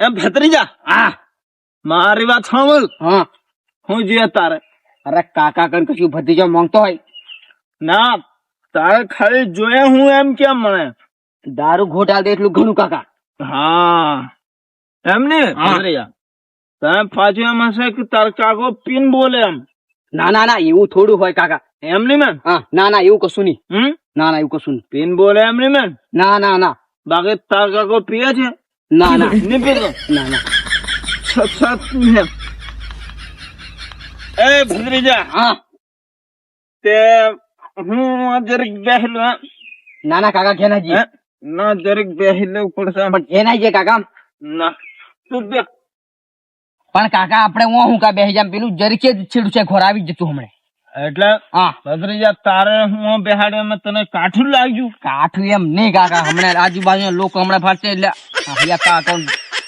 એમ ભત્રીજા? હા. મારી વાત સાંભળ. હા. હું જોઈએ તારે. અરે કાકા કન કશું ભત્રીજો માંગતો હોય? ના તારે ખાલી જોયા હું એમ કેમ મને? દારૂ ઘોટાલ દે એટલું ઘણું કાકા. હા. એમ ને. ભત્રીજા? તમે પાછું એમ હશે કે તાર કાકો પીન બોલે એમ. ના ના ના એવું થોડું હોય કાકા. એમ નહીં મેન હા ના ના એવું કશું નહીં. ના ના એવું કશું નહીં. પીન બોલે એમ નહીં મેન ના ના ના. બાકી તાર કાકો પીએ છે? ના ના નહીં પીતો ના ના. સત સત પીએ. એ ભત્રીજા હા. તે હું જરીક બેહલો હે. ના ના કાકા ઘેનાજી હે? ના જરીક બેહલો પડશે પણ ઘેનાજી કાકા ના. તું બે. પણ કાકા આપણે હું હું કા બેસી જામ પેલું જરીકે જ છેડું છે ઘોરાવી જતું હમણે. એટલે હા. ભત્રીજા તારે હું બેહાડે મેં તને કાઠું લાગ્યું? કાઠું એમ નહીં કાકા હમણાં આજુબાજુ લોકો હમણાં ફરશે એટલે અહીંયા કાકા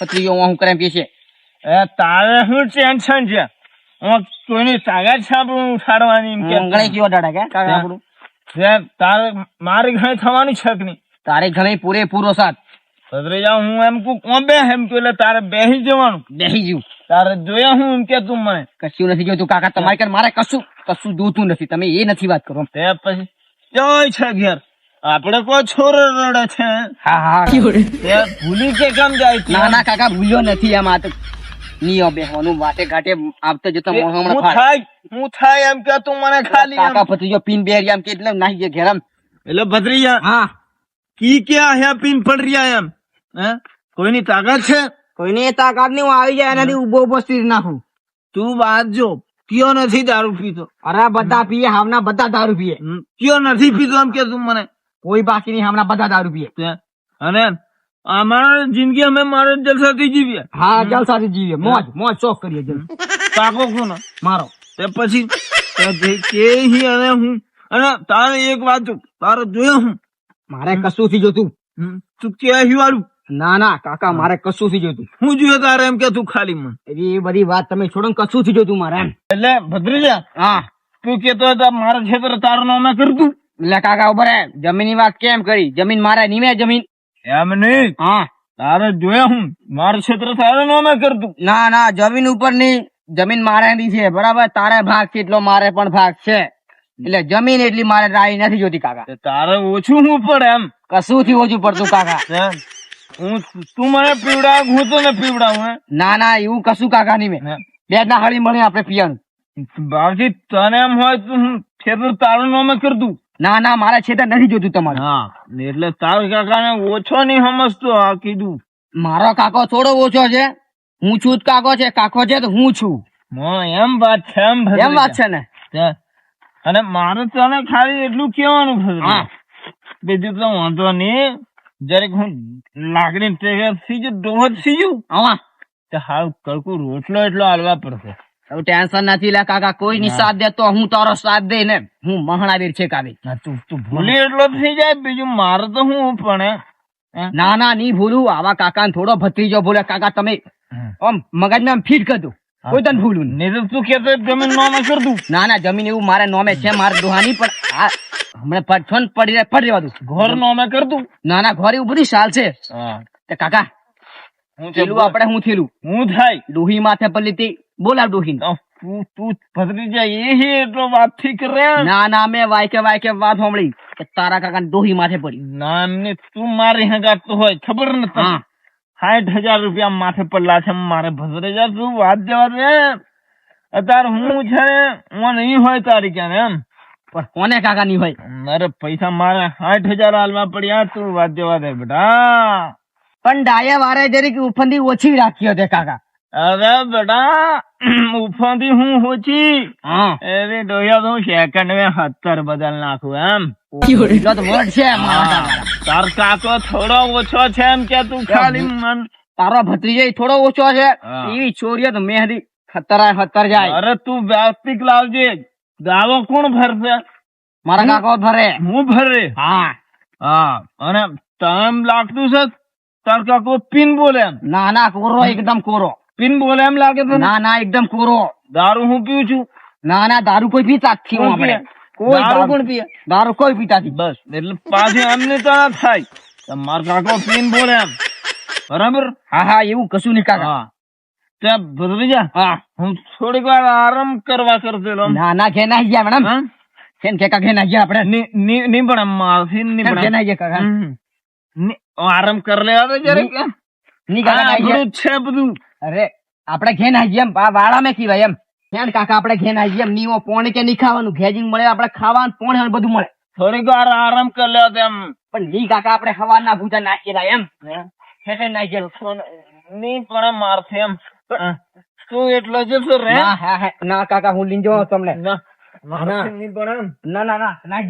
પત્રીઓ હું કરે એમ કે છે એ તારે શું ટેન્શન છે? હું કોઈની તાકાત છે ઉઠાડવાની એમ કે ગણે કેવો ડાડા કે કાકા આપણું તારે મારી ઘણી થવાની છે કે નહીં? તારે ઘણે પૂરેપૂરો સાથ. ભત્રીજા હું એમ કું કોણ બે એમ કે એટલે તારે બેસી જવાનું. બેહી જવું તારે જોયા હું એમ કે તું મને? કશું નથી તું કાકા તમારે કે મારે કશું? કશું જોતું નથી. તમે એ નથી વાત કરો. તે પછી જોઈ છે ઘેર? આપડે કોઈ છોરો રડે છે. હા હા. તે ભૂલી કે કેમ જાય ના ના કાકા ભૂલ્યો નથી આ માત નિયો બેહવાનું વાટે ઘાટે આવતો જતો તે હું હમણાં ફાડ. થાય હું થાય એમ કે તું મને ખાલી. કાકા ભત્રીજો પીન બેરી એમ કે એટલે નાહી ગયા ઘેરમ એટલે ભત્રીજા હા. કી ક્યાં હે પીન પડ રહ્યા એમ? હે? કોઈની તાકાત છે? કોઈની તાકાત નહીં હું આવી જાય એનાથી ઊભો ઊભો સ્થિર નાખું. તું વાત જો. કયો નથી દારૂ પીતો? અરે બધા પીએ હાવના બધા દારૂ પીએ. કયો નથી પીતો એમ કે તું મને? કોઈ બાકી નહીં હમણાં બધા દારૂ પીએ. અને અમારા જિંદગી અમે મારે જલસાથી જીવીએ. હા જલસાથી જીવીએ. મોજ મોજ શોખ કરીએ જલ કાકો કોનો મારો. તે પછી કે હી અને હું અને તારે એક વાત તારે જોયો હું? મારે કશું થી જોતું. તું કે વાળું? ના ના કાકા મારે કશું થી જોતું હું જોયો તારે એમ કે તું ખાલી મન. એ બધી વાત તમે છોડો કશું થી જોતું મારે એમ. એટલે ભદ્રીજા હા. તું કેતો હતો મારા ક્ષેત્ર તારું નામે કરતું એટલે કાકા ઊભા જમીનની વાત કેમ કરી? જમીન મારે નીમે જમીન. એમ નહીં. હા. તારે જોયા હું મારું ક્ષેત્ર તારું નામે કરતું ના ના જમીન ઉપરની જમીન મારે ની છે બરાબર? તારે ભાગ છે એટલો મારે પણ ભાગ છે. એટલે જમીન એટલી મારે રાઈ નથી જોતી કાકા. તારે ઓછું હું પડે એમ. કશું થી ઓછું પડતું કાકા. હું તું મને પીવડાવ હું તો પીવડાવું હે? ના ના એવું કશું કાકા નહીં મેં બે ના હળી મળી આપણે પીવાનું બાપજી તને એમ હોય તો હું ક્ષેત્ર તારું નામે કરતું ના ના મારા છેતર નથી જોતું તમારે. હા એટલે તાર કાકાને ઓછો નહીં સમજતો આ કીધું. મારો કાકો થોડો ઓછો છે. હું છું જ કાકો છે. કાકો છે તો હું છું. એમ વાત છે એમ એમ વાત છે. ને? અને મારે તને ખાલી એટલું કેવાનું બીજું તો વાંધો નહીં. જરીક હું લાકડી ટેકર સીજું ડોહર સીજું આવા તો હાલ કડકું રોટલો એટલો હાલવા પડશે. હવે ટેન્શન નથી લે કાકા કોઈ ની સાથ દે તો હું તારો સાથ દે ને હું મહાણાવીર છે કાવી તું તું ભૂલી. એટલો થઈ જાય બીજું મારે તો હું પણ? ના ના નહીં ભૂલું. આવા કાકા થોડો ભત્રીજો ભૂલે. કાકા તમે આમ મગજમાં ફીટ કરતું કોઈ તને ભૂલું નહીં. તું કેતો જમીન નોમે કર દઉં. ના ના જમીન એવું મારે નોમે છે મારે દોહાની પણ આ હમણાં પડ- છોન પડી રહે પડી રહેવા દઉં ઘર નો અમે કરતું ના ના ઘર એવું બધી છે. તે કાકા હું થેલું આપણે હું થેલું? હું થાય. ડોહી માથે પલ્લી તે બોલાવ ડોહી. તું તું ભદરી જાય એ એટલો વાતથી કરે ના ના મેં વાયકે વાયકે વાત સાંભળી કે તારા કાકા ડોહી માથે પડી. ના એમને તું મારી હગાતો હોય ખબર ને તને? સાઠ હજાર રૂપિયા માથે પડલા છે મારે ભદ્રેજા તું વાત જવા દે. અત્યારે હું છે હું નહીં હોય તારી ક્યાં એમ? પણ કોને કાકા ની હોય? અરે પૈસા મારે આઠ હજાર હાલમાં પડ્યા તું વાત જવા દે બેટા. પણ ડાયા વારે જરીક ઉફંદી ઓછી રાખી હતી કાકા. અરે બેટા ઉફંદી હું ઓછી? એવી ડોયા તો હું સેકન્ડ મે સત્તર બદલ નાખું એમ. તાર કાકો થોડો ઓછો છે એમ કે તું ખાલી મન તારો ભત્રીજો થોડો ઓછો છે. એવી છોરીઓ તો મેહદી ખતરા ખતર જાય. અરે તું વ્યાસ્તિક લાવજે. દાવો કોણ ભરશે? મારા કાકો ભરે. હું ભરે હા. હા. અને તમ લાગતું છે? તાર કાકો પિન બોલે એમ. ના ના કોરો એકદમ કોરો. પિન બોલે એમ લાગે તને ના? ના એકદમ કોરો. દારૂ હું પીવું છું? ના ના દારૂ કોઈ પીતા જ છીએ આપણે. કોઈ દારૂ કોણ પીએ? દારૂ કોઈ પીતા નથી. બસ એટલે પાછી એમને તો ના થાય. તો માર કાકો પીન બોલે એમ. બરાબર? હા હા એવું કશું નહીં કાકા. હા. ત્યાં ભદ્રી હા. હું થોડીક વાર આરામ કરવા કરતો ના ના ઘે નાઈ ગયા મેડમ. હા? કે કાકા ઘે ગયા આપણે. ની ની ની પણ આમ માફી ની પણ નાઈ ગયા કાકા. આરામ કર લેવા દે જરાકની કાકા આ નાઈ ગયા. આપણું છે બધું. અરે આપણે ઘે નાઈ એમ. આ વાળા મેં કીવાય એમ. ફેન કાકા આપણે ઘેન નાઈ એમ. પોણ કે નહીં ખાવાનું? ઘેજીને મળે આપણે ખાવાનું પોણ બધું મળે. થોડીક વાર આરામ કર લેવા તો એમ. પણ ની કાકા આપણે હવારના ભૂજા નાખેલા એમ. નાઈ ગયા ની પણ મારશે એમ. તું એટલો જ તો રે? ના હા હા. ના કાકા હું લીંજો તમને. ના. ની ના. ના ના નાઈ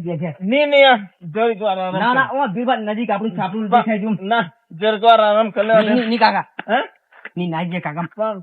ગયા છે. ની ની જરીક વાર આરામ ના. ના ઓ ભીભા નજીક આપણું છાપરું દેખાય છે ના જરીક વાર આરામની ની- ની કાકા. હે? ની કાકા. પણ